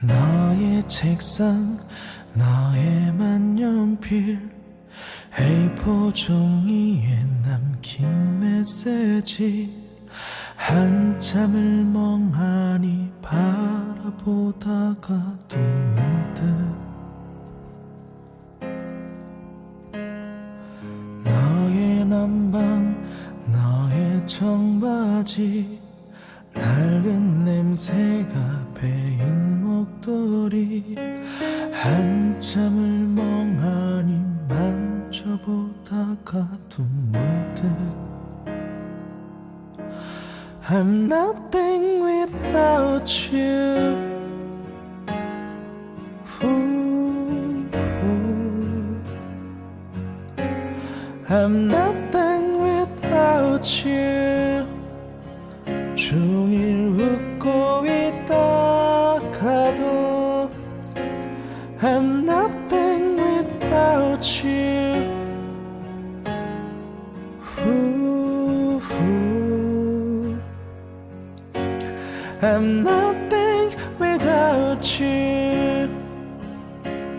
너의 책상 너의 만년필 A4 종이에 남긴 메시지. 한참을 멍하니 바라보다가 또 문득 너의 난방 너의 청바지 낡은 냄새가 배인 목도리 한참을 멍하니 만져보다가 또 문득 I'm nothing without you. I'm nothing without you 종일 웃고 있다 가도 I'm nothing without you Ooh, ooh. I'm nothing without you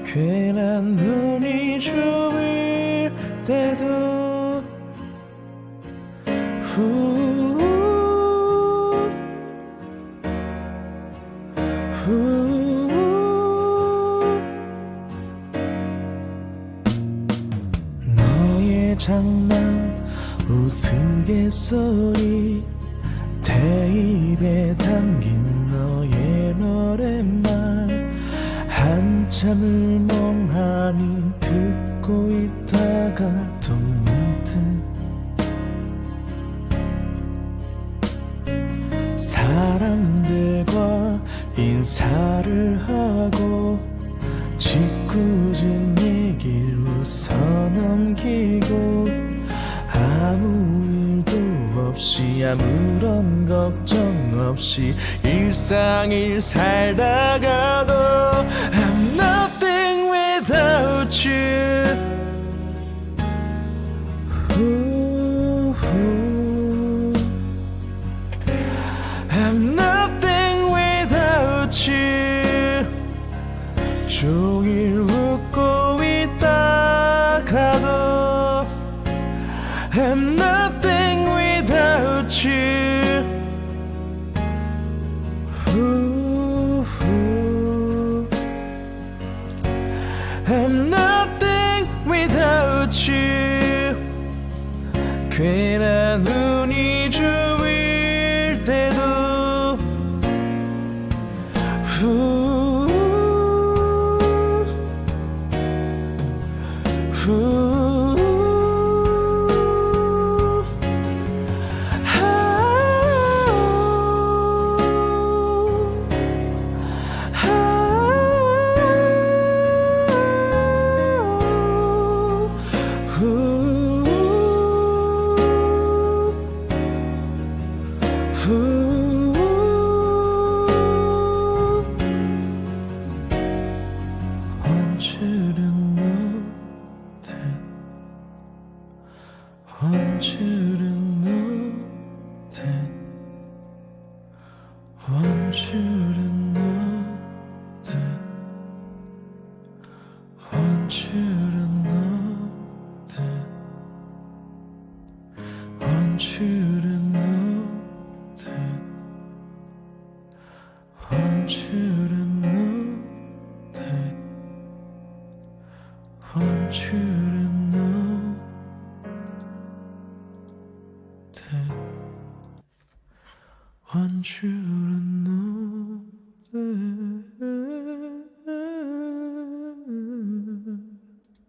괜한 눈이 주일 때도 후, 너의 장난 우스갯소리 테이프에 담긴 너의 노랫말 한참을 멍하니 듣고 있다가 또 문득 사람들과 인사를 하고 짓궂은 얘기를 웃어 넘기고 아무 일도 없이 아무런 걱정 없이 일상을 살다가도 I'm nothing without you I'm nothing without you 후, 후. I'm nothing without you 괜한 눈이 주일 때도 후, Want you to know 원추는 노래.